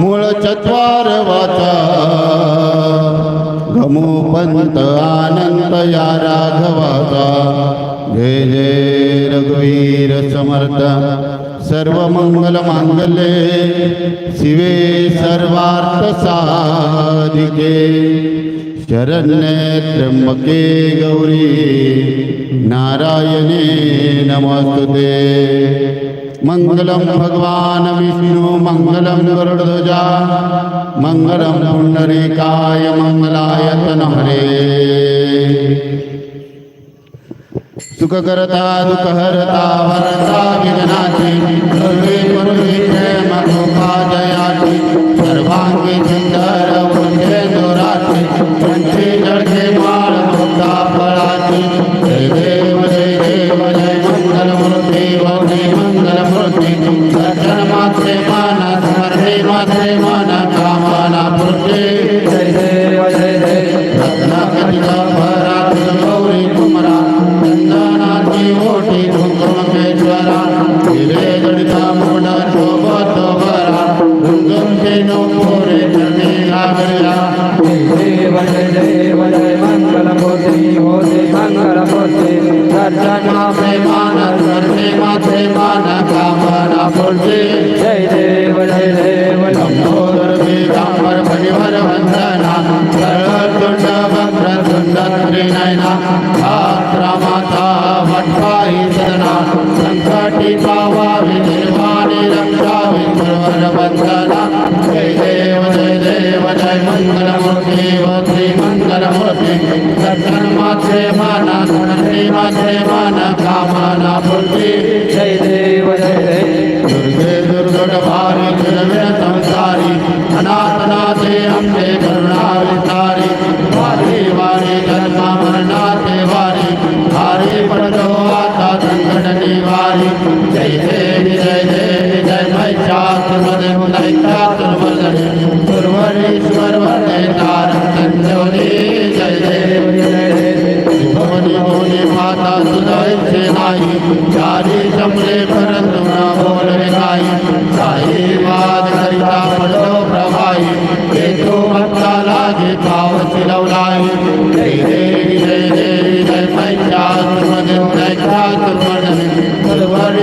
मूळ चत्वार वाचा. गमो पंत आनंद या राघवाचा. जय जय रघुवीर समर्थ. सर्व मंगल मांगल्ये. शिवे सर्वार्थ साधिके. शरण्ये त्र्यंबके गौरी. नारायणे नमस्तुते. मङ्गलं भगवान विष्णु मङ्गलं गरुडध्वजा मङ्गलं पुण्डरीकाय मङ्गलायतन हरे सुखकर्ता दुःखहरता वरता विघ्नाति सर्वे पुरुषे जय मधोपादयाति सर्वाङ्गे चिन्ता संसारी अनाथ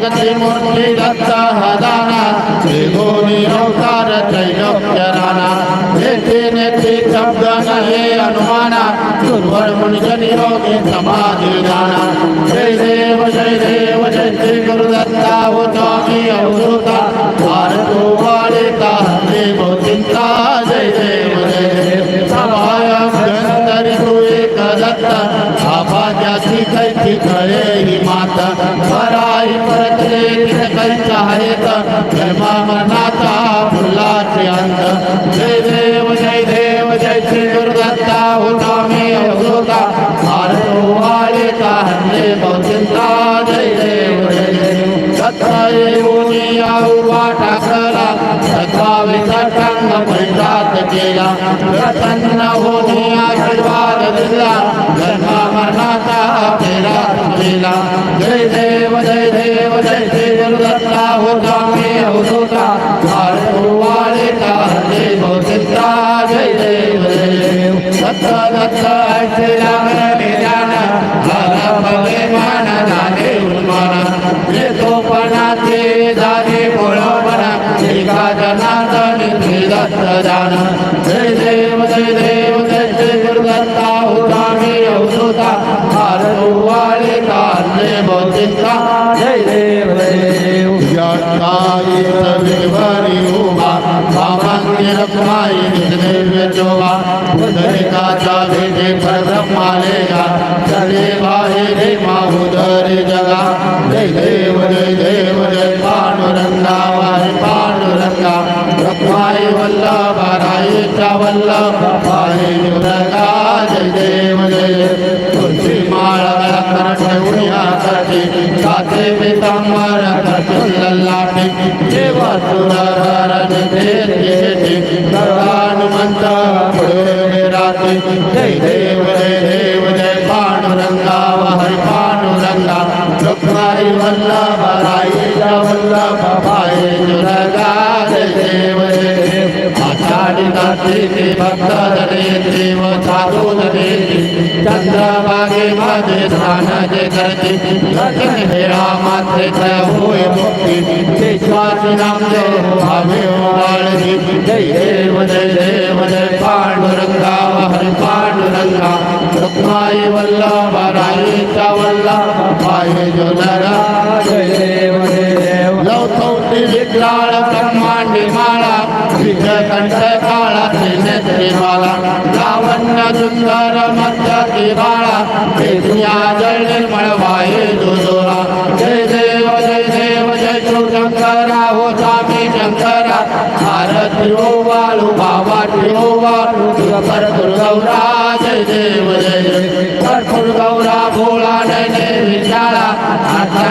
जगति मुरली दत्त हदाना त्रिभुवनी अवतार त्रैलोक्यराना नेति नेति शब्द नहे अनुमाना दुर्वर मुनिजनि योगी समाधि दाना जय देव जय देव जय श्री गुरुदत्ता हो स्वामी अवधूत आझाद केला रत्न होते आशीर्वाद दिला. गंगा मरणाचा फेरा केला जय देव जय देव जय देव दत्ता होता मी होता जय देव जय देव. दत्ता दत्ता ऐसे राम सर्वदान जय देव जय देव, जय जय गुरुदत्ता उदानी अवसुता हारे कारणे बौद्धिता जय देव जय देव। जटाई रविवारी उमा भावान्य रत्नाई निदेव जोवा। बुधरिका चाभे दे पर ब्रह्मा लेगा। चलेवा रुक्माई वल्लभ रायेच्या वल्लभ दुर्गा जय देव जय देव। आषाढी कार्तिकी भक्त जनेत्री व साधू जनेत्री चंद्रभागेमध्ये स्नान जे करते लग्न हेळा मात्रे तय होय मुक्ती विश्वासी नाम देव भावे वाळगी जय देव जय देव, जय पांडुरंगा, हरि पांडुरंगा। रुक्माई वल्लभ रायेचा वल्लभ पाये जोनरा जय देव जय देव. लवथौटी विक्राळ ब्रह्मांडी माळा विजयकंठ काळा त्रिनेत्रीमाला लावण्य सुंदर मध्य बाळा पेशया जय निर्मळ वाये दुदोरा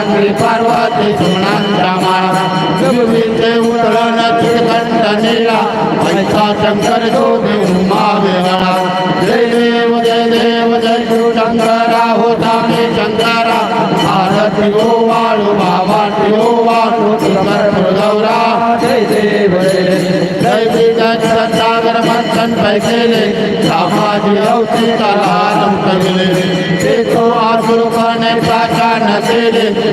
आचांगी पार्वती सुमणांचा माळा जगविते उतरण चिरकंठ नीला, ऐसा शंकर जोगी उमा विहळा जय देव जय देव, जय गुरु शंकरा हो स्वामी शंकरा भारती हो वाळू बाबा ठेवो वाळू भरपूर गौरा। जय देव जय देव। जय विजय सागर मंथन पैकेले सामाजी अवतीचा लालम कविले देखो आसुर कने प्राचान केले नीलकंठ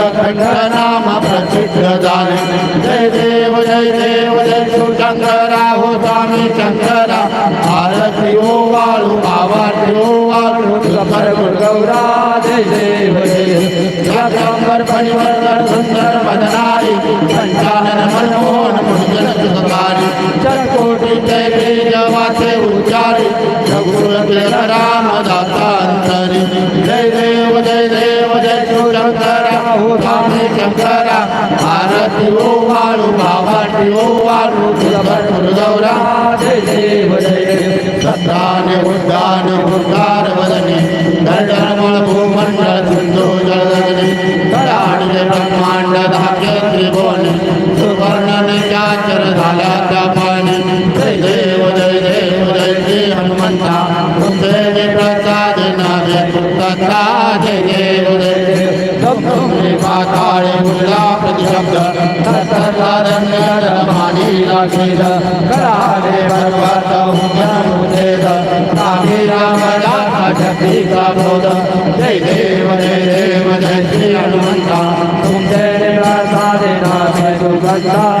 नाम प्रसिद्ध झाले जय देव जय देव जय शंकरा हो स्वामी शंकरा आरती ओ वाळू आवाटी ओ हो, वाळू भरपूर गौरा जय देव जय देव। परिवर्तन सुंदर शंकरा। आरती हो वाळू भावाटी वाळू भरपूर गौरा जय देव जय। देव सत्राने उद्यान वदने। दर्डमळ रमानी लागेल कराले पर्वत उद्यानुदेद कामी राम राम शक्तीचा बोध जय देव जय देव जय श्री हनुमंता तुमचे प्रसादे नामे सुगंधा जय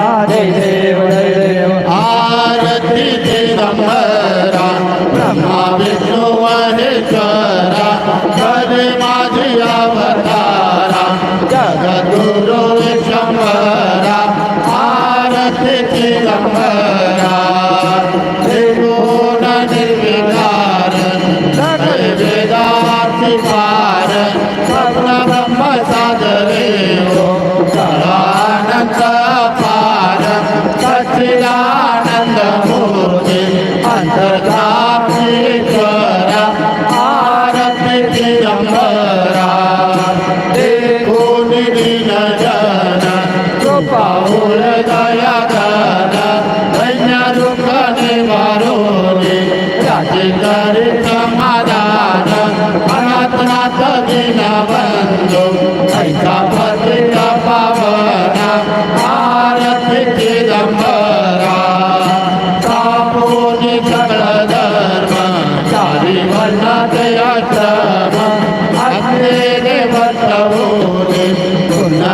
पुन्हा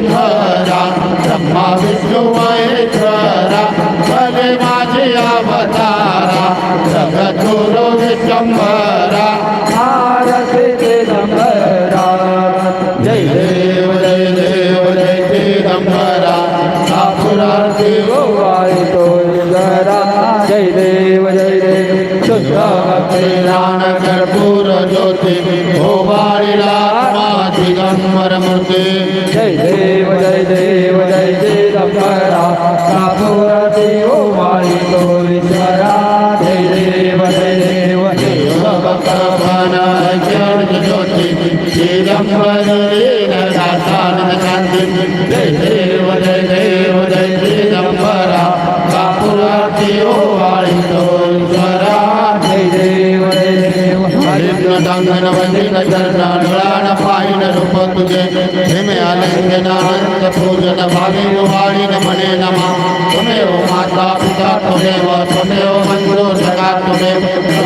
आरतीची गंभरा ब्रह्मा विष्णू महेश्वरा भले माझे अवतारा जगद्गुरु विश्वंभरा आरतीचे ज्योती चिदंबर लीन दासान शांती जय देव जय देव जय चिदंबरा कापुरार्ती ओवाळी जय देव जय देव हरिद्र डांगन वंदित चरण रूप तुझे हेमे आलिंगन अनंत पूजन भावी वाणी मने नमा त्वमेव माता पिता त्वमेव त्वमेव बन्धु सखा त्वमेव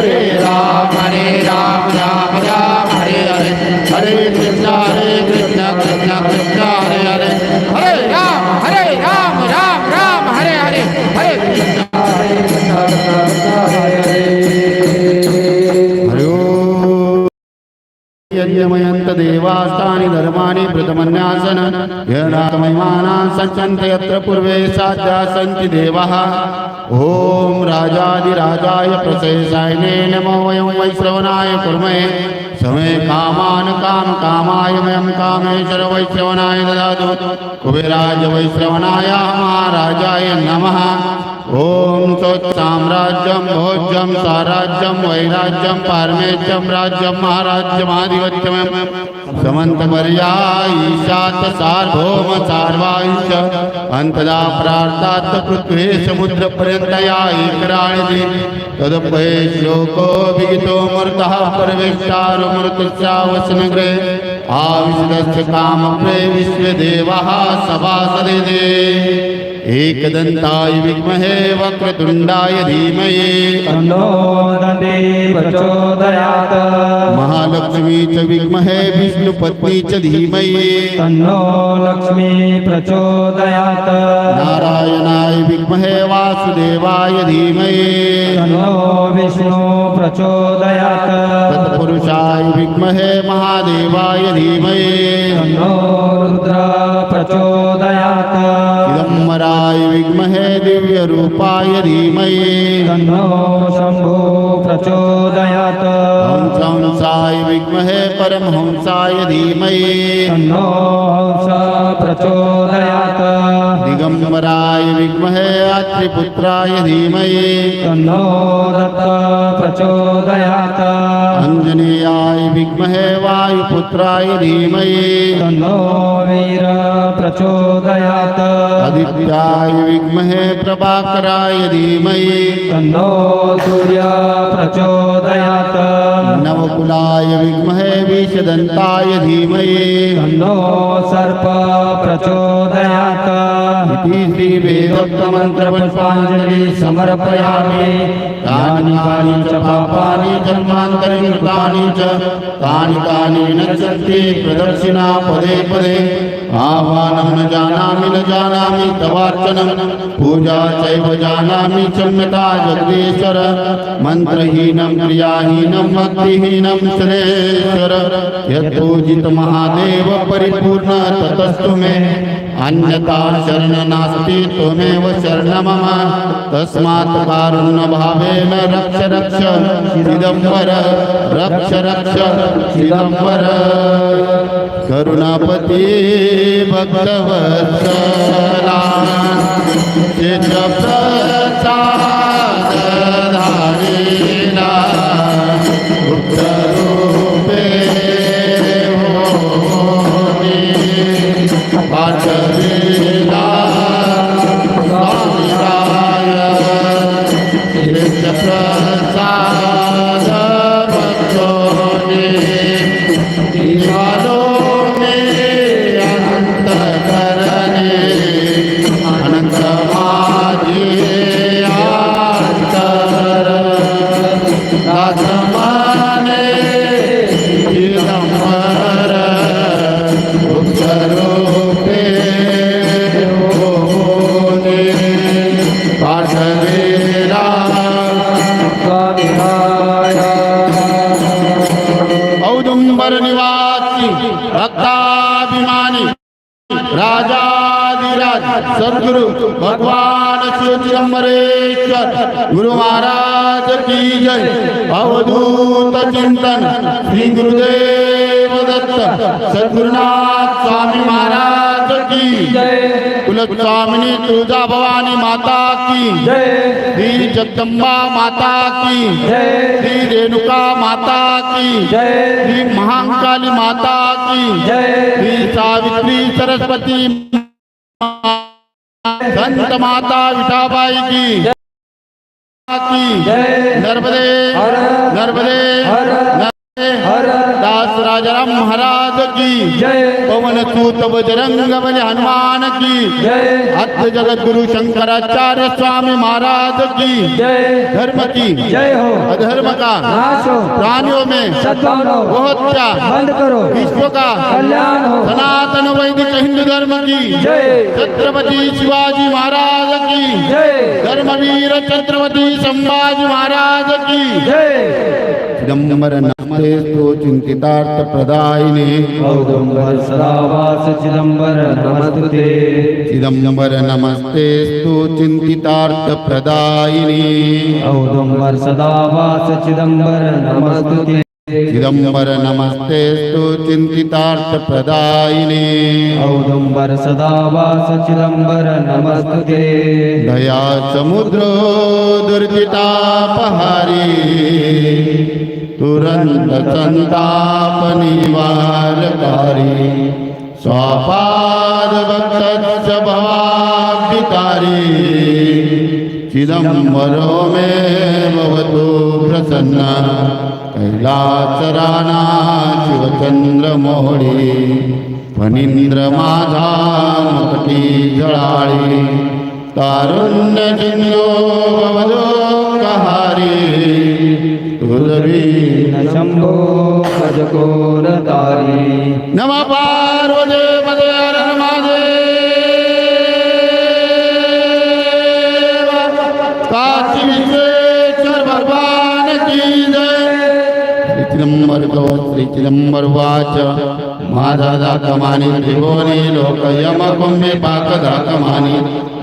हरे देवास्तानि धर्माणि प्रथमन्यासन। यणात्मैमाना सञ्चन्त यत्र पूर्वे साध्या सन्ति देवाः। ॐ राजाधिराजाय प्रशेषायने नमो वयं वैश्रवणाय कुर्महे। समे कामान् काम कामाय वयं कामेश्वर वैश्रवणाय ददातु। कुबेराज वैश्रवणाय महाराजाय नमः। ॐ साम्राज्यं भोज्यं, साराज्यं, वैराज्यं पारमेत्यं राज्यं महाराज्यमाधिपत्यं समन्तपर्या ईशात् सार्वभौम सार्वायुष अन्तदा प्रार्थात् पृथ्वी समुद्र समुद्रपर्यन्तया एकराणिति तदपये श्लोको विगितो मृतः परवेष्टारुमृतस्यावसनगृहे आविशदस्य कामप्रे विश्वदेवः सभासदे। एकदन्ताय विद्महे वक्रतुण्डाय धीमहि तन्नो दन्ते प्रचोदयात्। महालक्ष्मी च विद्महे विष्णुपत्नी च धीमहि तन्नो लक्ष्मी प्रचोदयात्। नारायणाय विद्महे वासुदेवाय धीमहि तन्नो विष्णु प्रचोदयात्। तत्पुरुषाय विद्महे महादेवाय धीमहि तन्नो रुद्र प्रचोदयात्। चिदम्बराय विद्महे दिव्यरूपाय धीमहि तन्नो शम्भो प्रचोदयात् हंसाय विद्महे परमहंसाय धीमहि तन्नो हंस प्रचोदयात्। दिगंबराय विद्महे अत्रिपुत्राय धीमहि तन्नो दत्त प्रचोदयात्। अंजनेयाय विद्महे वायुपुत्राय धीमहि तन्नो वीर प्रचोदयात्। आदित्याय विद्महे प्रभाकराय धीमहि तन्नो सूर्य प्रचोदयात्। नवकुलाय विद्महे विषदन्ताय धीमहि तन्नो सर्प प्रचोदयात्। इति श्रीवेदोक्तमन्त्रपुष्पाञ्जलि समर्पयामि। तानि कानि च पापानि जन्मान्तरे कृतानि च। तानि कानि न सन्ति प्रदक्षिणा पदे पदे। आह्वानं न जानामि न जानामि तवार्चनं। पूजा चैव जानामि क्षम्यता जगदीश्वर। मन्त्रहीनं, क्रियाहीनं, भक्तिहीनं श्रेश्वर यत्पूजित महादेव परिपूर्ण, ततस्तु मे। अन्यथा शरण नास्ति, त्वमेव शरण मम तस्मात् कारुण्य भावेन रक्ष रक्ष। चिदम्बर रक्ष रक्ष। चिदम्बर करुणापती भक्तवत्सला प्रसाद धारिला भगवान शिव चिदम्बरेश्वर गुरु महाराज की जय। अवधूत चिंतन, श्री गुरुदेव दत्त, सद्गुरुनाथ स्वामी महाराज की जय। कुलस्वामिनी तुळजा भवानी माता की जय। श्री जगदम्बा माता की जय। श्री रेणुका माता की जय। श्री महाकाली माता की जय। श्री सावित्री सरस्वती संत माता विठाबाई की। की नर्मदे नर्मदे। दास राजाराम महाराज की। पवन सूत बजरंग बली हनुमान की। अद्य जगत गुरु शंकराचार्य स्वामी महाराज की। धर्म की। अधर्म का। प्राणियों में। बहुत बंद करो। विश्व का। सनातन वैदिक हिंदू धर्म की। जय। छत्रपति शिवाजी महाराज की। जय। धर्मवीर छत्रपति संभाजी महाराज की। जय। चिदम्बर नमस्ते तो चिंतितार्थ प्रदायिने। औदुंबर सदावास चिदंबर नमस्तुते। चिदम्बर नमस्ते स्तु चिंतितार्थ प्रदायिने। औदुंबर सदावास चिदंबर नमस्तुते। चिदम्बर नमस्ते स्तु चिंतितार्थ प्रदायिने। औदुंबर सदावास चिदंबर नमस्तुते। दया समुद्र दुर्जितापहारी। तुरंत संताप निवारकारी स्वापाद भक्त भवाभितारी चिदम्बरो मे भवतु। प्रसन्न कैलासराणा शिवचंद्रमोळी फणींद्र माझा मकटी जळाळी तारुण्य जिंदो भवदो कहारी। तुझवी शंभो भजकोरतारी नम पार्वते पदे महादेव। काशी श्री चिदंबर गो श्री चिदंबर वाच माझा दाकमानी त्रिभुवनी लोक यम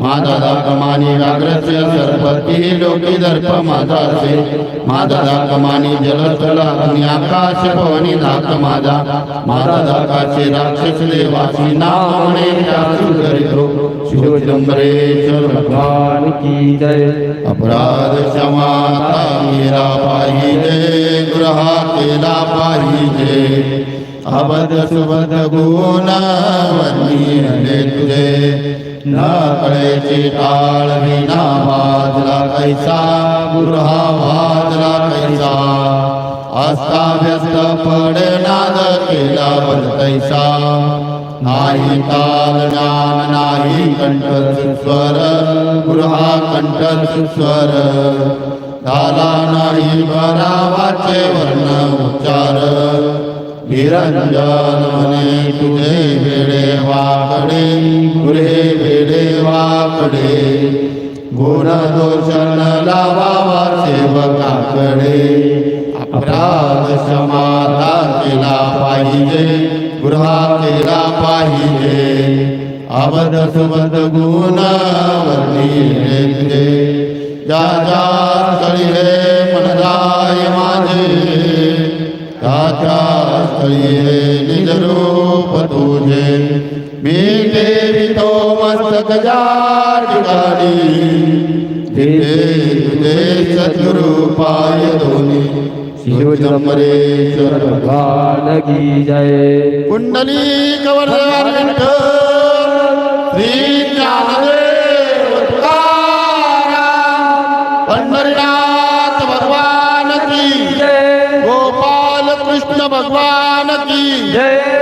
पाक दाकमानी माझा व्याघ्रस्य सर्पती लोकी दर्प माझा से माझा दाकमानी जलस्थळ अग्नी आकाश भवनी दाक माझा माझा दाकाचे राक्षस देवासी नामणे त्यासु करितो शिव भगवान की जय। अपराध क्षमाता मेरा पाहिजे गृहा केला पाहिजे अबद सुबद गुण वन्य तुझे न कळेची टाळ विना वाजला कैसा बुरहा वाजला कैसा. अस्ताव्यस्त पडे नाद केला बल नाही ताल ज्ञान नाही कंठ स्वर बुरहा कंठ स्वर. झाला नाही बरावाचे वर्ण उच्चार. निरंजन म्हणे तुझे वेडे वाकडे पुढे वेडे वाकडे। गुण दोष न लावावा सेवकाकडे अपराध क्षमाता केला पाहिजे गृहा केला पाहिजे। अबद सुबद गुण वर्णिले जा जा स्थळी हे मन जाय माझे। ताच्या स्थळी निज रूप तुझे मी देवितो मस्तक जार ठिकाणी तिथे तुझे दोन्ही शिवचंबरेश्वर भगवान की जय। कुंडली विठ्ठल। श्री कृष्ण भगवान की।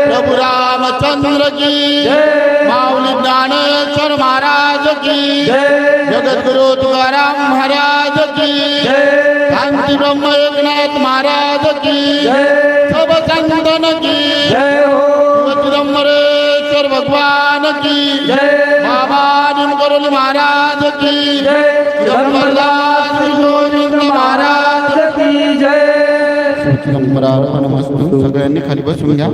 प्रभु रामचंद्र की। माऊली ज्ञानेश्वर महाराज की। जगद्गुरु तुकाराम महाराज की। शांती ब्रह्म एकनाथ महाराज की। समर्पण वस्तू सगळ्यांनी खाली बसून घ्या.